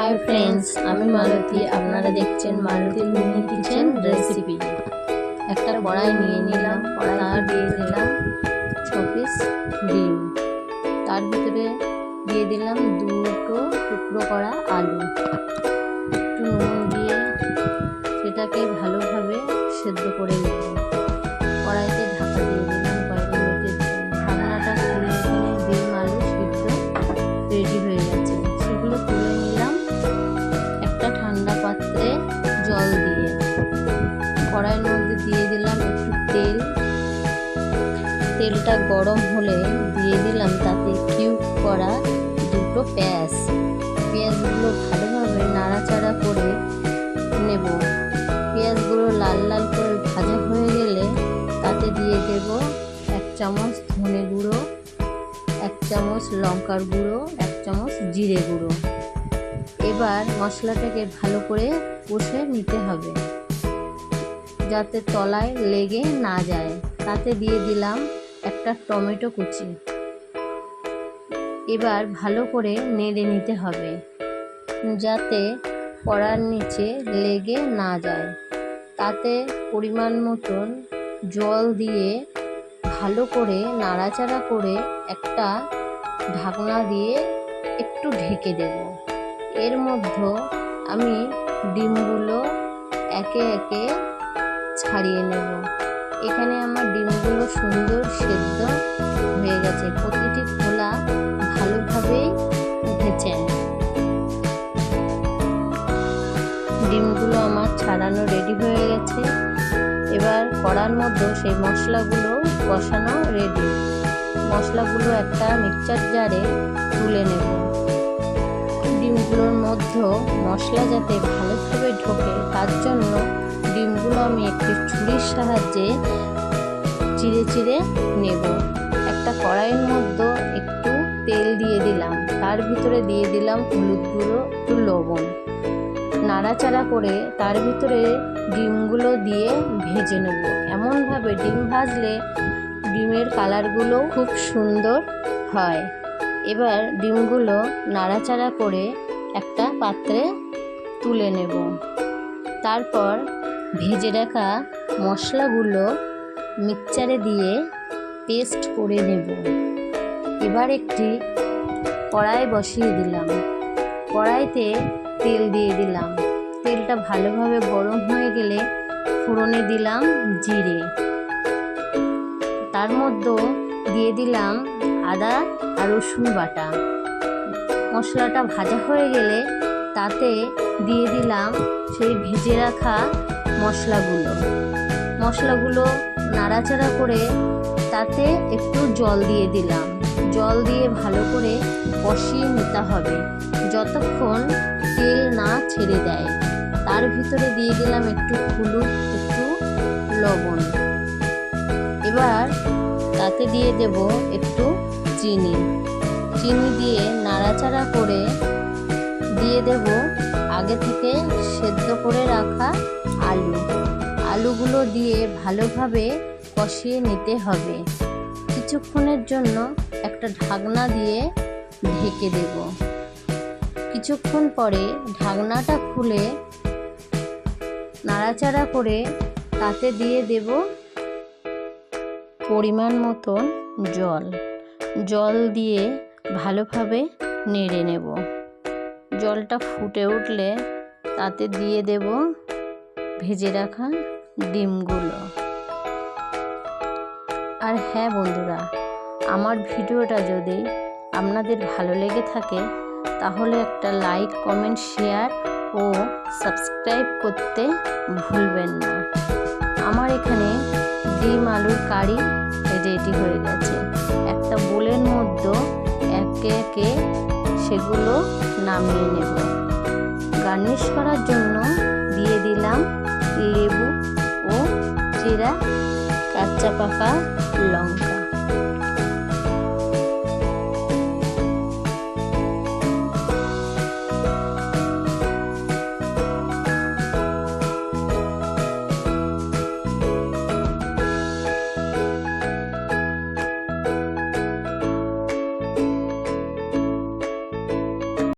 Hi friends আমি মালতী। আপনারা দেখছেন মালতী মিনি কিচেন রেসিপি একটা কড়াই নিয়ে নিলাম কড়াই দিয়ে দিলাম ছ পিস ডিম। তার ভিতরে দিয়ে দিলাম দুটো টুকরো করা আলু। একটু নুন দিয়ে সেটাকে ভালোভাবে সেদ্ধ করে নেব। কড়াইতে ঢাকা দিয়ে দিলাম কয়েক মিনিটের ঢাকনাটা খুলে ডিম আলু সিদ্ধ রেডি হয়ে গেছে। তেলটা গরম হলে দিয়ে দিলাম তাতে কিউব করা দুটো পেঁয়াজ। পেঁয়াজগুলো ভালোভাবে নাড়াচাড়া করে নেব। পেঁয়াজগুলো লাল লাল করে ভাজা হয়ে গেলে তাতে দিয়ে দেব এক চামচ ধনে গুঁড়ো, এক চামচ লঙ্কার গুঁড়ো, এক চামচ জিরে গুঁড়ো। এবার মশলাটাকে ভালো করে কষে নিতে হবে। যাতে তলায় লেগে না যায়। তাতে দিয়ে দিলাম একটা টমেটো কুচি। এবার ভালো করে নেড়ে নিতে হবে, যাতে কড়ার নিচে লেগে না যায়। তাতে পরিমাণ মতন জল দিয়ে ভালো করে নাড়াচাড়া করে একটা ঢাকনা দিয়ে একটু ঢেকে দেব। এর মধ্যে আমি ডিমগুলো একে একে ছাড়িয়ে নেব। এখানে আমার ডিমগুলো সুন্দর সেদ্ধ হয়ে গেছে। প্রতিটি খোলা ভালোভাবেই উঠেছে। ডিমগুলো আমার ছাড়ানো রেডি হয়ে গেছে। এবার কড়ার মধ্যে সেই মশলাগুলো বসানো রেডি মশলাগুলো একটা মিক্সচার জারে তুলে নেব। ডিমগুলোর মধ্যে মশলা যাতে ভালোভাবে ঢোকে, তার জন্য আমি একটি ছুরির সাহায্যে চিড়ে চিড়ে নেব। একটা কড়াইয়ের মধ্যে একটু তেল দিয়ে দিলাম। তার ভিতরে দিয়ে দিলাম হলুদ গুঁড়ো, একটু লবণ। নাড়াচাড়া করে তার ভিতরে ডিমগুলো দিয়ে ভেজে নেব। এমনভাবে ডিম ভাজলে ডিমের কালারগুলো খুব সুন্দর হয়। এবার ডিমগুলো নাড়াচাড়া করে একটা পাত্রে তুলে নেব। তারপর ভেজে রাখা মশলাগুলো মিক্সচারে দিয়ে পেস্ট করে নেব। এবার একটি কড়াই বসিয়ে দিলাম। কড়াইতে তেল দিয়ে দিলাম। তেলটা ভালোভাবে গরম হয়ে গেলে ফোড়নে দিলাম জিরে। তার মধ্যে দিয়ে দিলাম আদা আর রসুন বাটা। মশলাটা ভাজা হয়ে গেলে তাতে দিয়ে দিলাম সেই ভেজে রাখা মশলাগুলো। মশলাগুলো নাড়াচাড়া করে তাতে একটু জল দিয়ে দিলাম। জল দিয়ে ভালো করে কষিয়ে নিতে হবে। যতক্ষণ তেল না ছেড়ে দেয়। তার ভিতরে দিয়ে দিলাম একটু হলুদ, একটু লবণ। এবার তাতে দিয়ে দেব একটু চিনি। চিনি দিয়ে নাড়াচাড়া করে দিয়ে দেব আগে থেকে সেদ্ধ করে রাখা আলু। আলুগুলো দিয়ে ভালোভাবে কষিয়ে নিতে হবে। কিছুক্ষণের জন্য একটা ঢাকনা দিয়ে ঢেকে দেব। কিছুক্ষণ পরে ঢাকনাটা খুলে নাড়াচাড়া করে তাতে দিয়ে দেব পরিমাণ মতন জল। জল দিয়ে ভালোভাবে নেড়ে নেব। জলটা ফুটে উঠলে তাতে দিয়ে দেব ভেজে রাখা ডিমগুলো। আর হ্যাঁ বন্ধুরা, আমার ভিডিওটা যদি আপনাদের ভালো লেগে থাকে, তাহলে একটা লাইক, কমেন্ট, শেয়ার ও সাবস্ক্রাইব করতে ভুলবেন না। আমার এখানে ডিম আলুর কারি রেডি হয়ে গেছে। একটা বোলের মধ্যে একে একে সেগুলো নামিয়ে নেব। গার্নিশ করার জন্য দিয়ে দিলাম লেবু ও চিরা কাঁচা পাকা লঙ্কা।